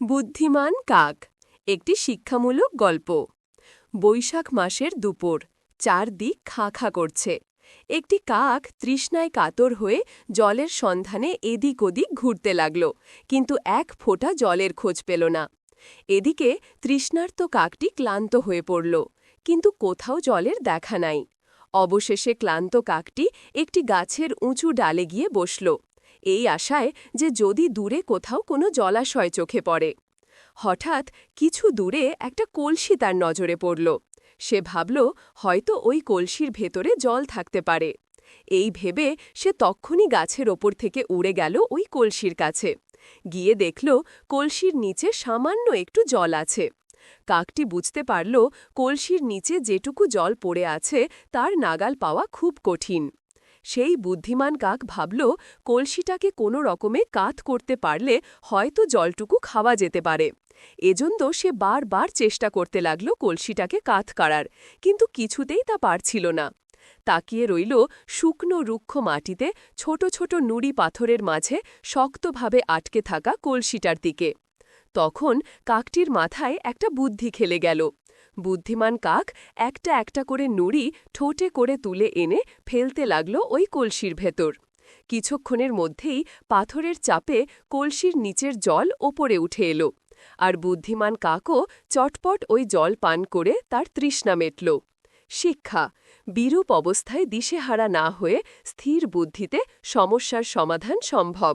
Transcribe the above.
বুদ্ধিমান কাক, একটি শিক্ষামূলক গল্প। বৈশাখ মাসের দুপুর, চারদিক খাঁ খাঁ করছে। একটি কাক তৃষ্ণায় কাতর হয়ে জলের সন্ধানে এদিক ওদিক ঘুরতে লাগল, কিন্তু এক ফোঁটা জলের খোঁজ পেল না। এদিকে তৃষ্ণার্ত কাকটি ক্লান্ত হয়ে পড়ল, কিন্তু কোথাও জলের দেখা নাই। অবশেষে ক্লান্ত কাকটি একটি গাছের উঁচু ডালে গিয়ে বসল। এই আশায় যে যদি দূরে কোথাও কোনো জলাশয় চোখে পড়ে। হঠাৎ কিছু দূরে একটা কলসি তার নজরে পড়ল। সে ভাবল, হয়তো ওই কলসির ভেতরে জল থাকতে পারে। এই ভেবে সে তক্ষুনি গাছের ওপর থেকে উড়ে গেল ওই কলসির কাছে। গিয়ে দেখল, কলসির নিচে সামান্য একটু জল আছে। কাকটি বুঝতে পারল, কলসির নিচে যেটুকু জল পড়ে আছে, তার নাগাল পাওয়া খুব কঠিন। সেই বুদ্ধিমান কাক ভাবল, কলসিটাকে কোনো রকমে কাত করতে পারলে হয়তো জলটুকু খাওয়া যেতে পারে। এজন্য সে বারবার চেষ্টা করতে লাগল কলসিটাকে কাত কাড়ার কিন্তু কিছুতেই তা পারছিল না। তাকিয়ে রইল শুকনো রুক্ষ মাটিতে ছোট ছোট নুড়ি পাথরের মাঝে শক্তভাবে আটকে থাকা কলসিটার দিকে। তখন কাকটির মাথায় একটা বুদ্ধি খেলে গেল। বুদ্ধিমান কাক একটা একটা করে নুড়ি ঠোঁটে করে তুলে এনে ফেলতে লাগল ওই কলসির ভেতর। কিছুক্ষণের মধ্যেই পাথরের চাপে কলসির নিচের জল ওপরে উঠে এলো আর বুদ্ধিমান কাকও চটপট ওই জল পান করে তার তৃষ্ণা মেটল। শিক্ষা, বিরূপ অবস্থায় দিশেহারা না হয়ে স্থির বুদ্ধিতে সমস্যার সমাধান সম্ভব।